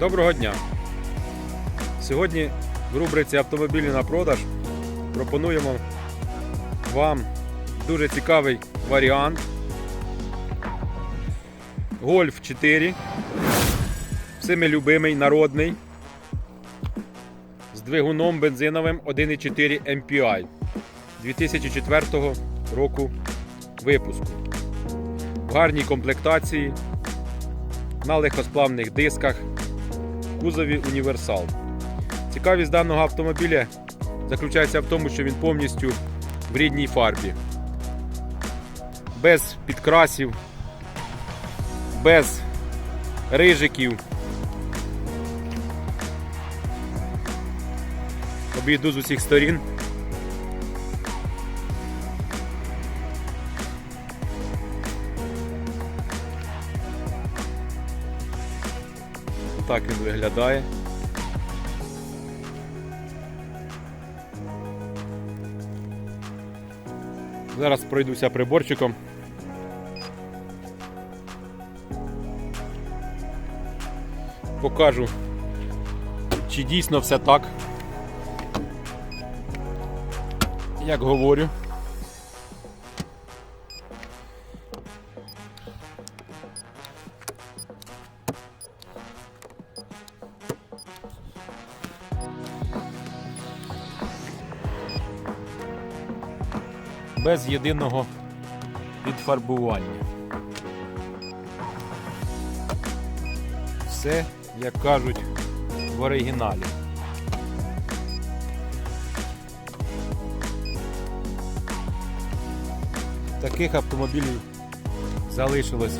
Доброго дня! Сьогодні в рубриці Автомобілі на продаж пропонуємо вам дуже цікавий варіант. Golf 4, всеми любимий, народний, з двигуном бензиновим 1,4 MPI 2004 року випуску. В гарній комплектації, на легкосплавних дисках, кузові універсал. Цікавість даного автомобіля заключається в тому, що він повністю в рідній фарбі. Без підкрасів, без рижиків. Обійду з усіх сторін. Так він виглядає. Зараз пройдуся приборчиком. Покажу, чи дійсно все так, як говорю. Без єдиного підфарбування. Все, як кажуть, в оригіналі. Таких автомобілів залишилось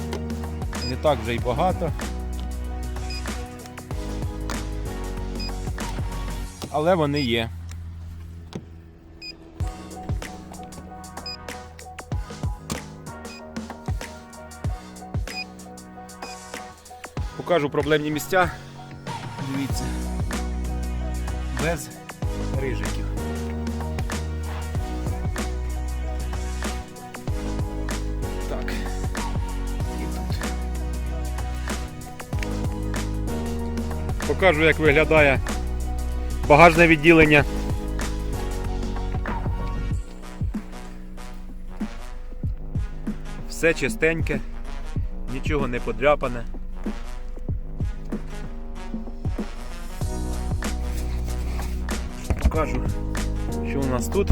не так вже й багато. Але вони є. Покажу проблемні місця. Дивіться. Без рижиків. Так. І тут. Покажу, як виглядає багажне відділення. Все чистеньке, нічого не подряпане. Покажу, що у нас тут.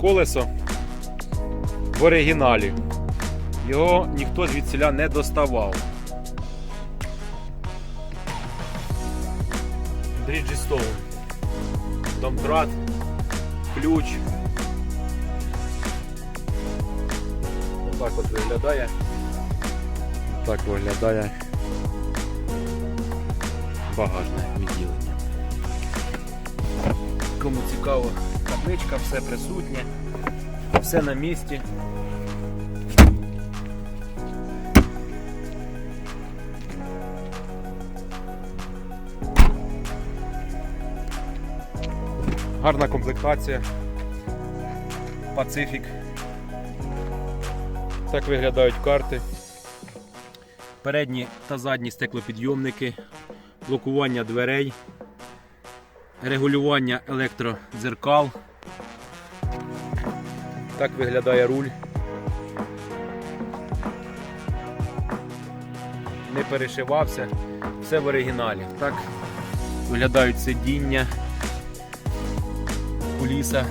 Колесо в оригіналі. Його ніхто звідсіля не доставав. Bridgestone. Домкрат, ключ. Отак от виглядає. Так виглядає багажне відділення. Кому цікаво, табличка, все присутнє, все на місці. Гарна комплектація. Пацифік. Так виглядають карти передні та задні стеклопідйомники, блокування дверей, регулювання електродзеркал. Так виглядає руль. Не перешивався, все в оригіналі. Так виглядають сидіння, куліса.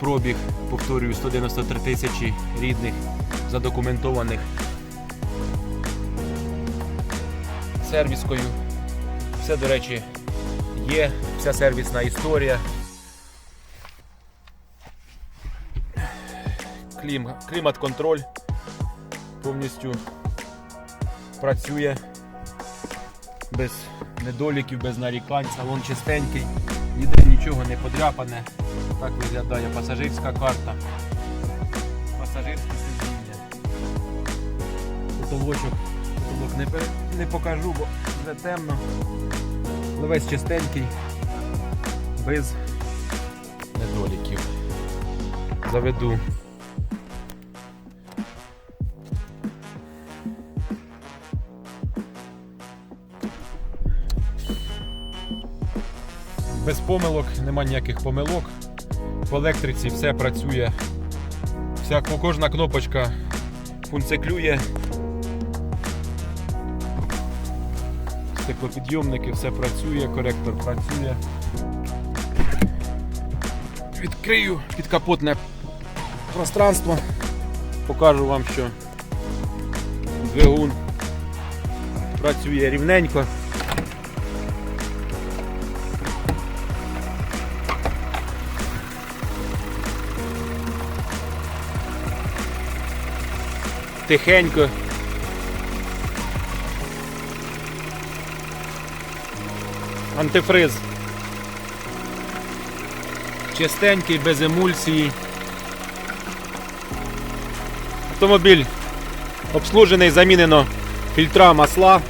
Пробіг, повторюю, 193 тисячі рідних задокументованих сервіскою. Все, до речі, є, вся сервісна історія. Клім, клімат-контроль повністю працює без недоліків, без нарікань, салон чистенький, ніде нічого не подряпане. Так виглядає пасажирська карта. Пасажирське сидіння. Потолочок, не, не покажу, бо вже темно. Але весь чистенький, без недоліків. заведу. Без помилок, нема ніяких помилок. В електриці все працює. Вся, кожна кнопочка функціклює. Стеклопідйомники, все працює, коректор працює. Відкрию підкапотне пространство. Покажу вам, що двигун працює рівненько. Тихенько. Антифриз. Чистенький, без емульсії. Автомобіль обслужений, замінено фільтра масла.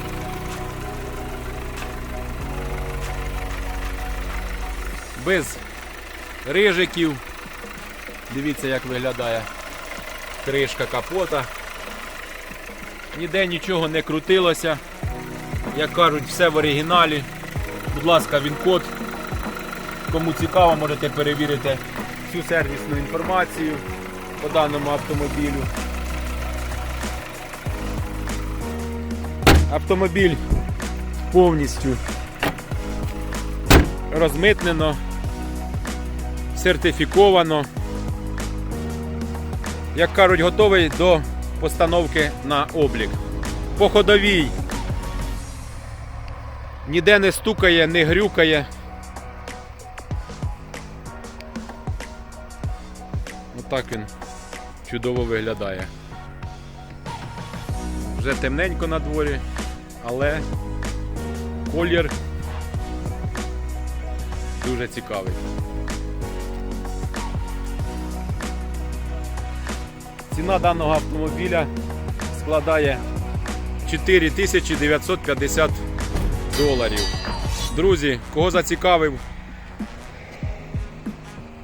Без рижиків. Дивіться, як виглядає кришка капота. Ніде нічого не крутилося. Як кажуть, все в оригіналі. Будь ласка, він код. Кому цікаво, можете перевірити всю сервісну інформацію по даному автомобілю. Автомобіль повністю розмитнено, сертифіковано. Як кажуть, готовий до постановки на облік. По ходовій ніде не стукає, не грюкає. Отак він чудово виглядає. Вже темненько на дворі, але колір дуже цікавий. Ціна даного автомобіля складає 4950 доларів. Друзі, кого зацікавив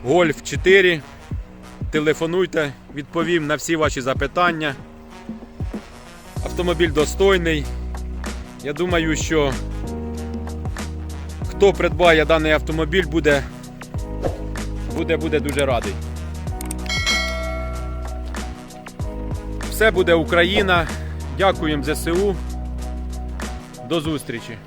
Гольф 4, телефонуйте, відповім на всі ваші запитання. Автомобіль достойний. Я думаю, що хто придбає даний автомобіль, буде, буде, буде дуже радий. Все буде Україна. Дякуємо ЗСУ. До зустрічі.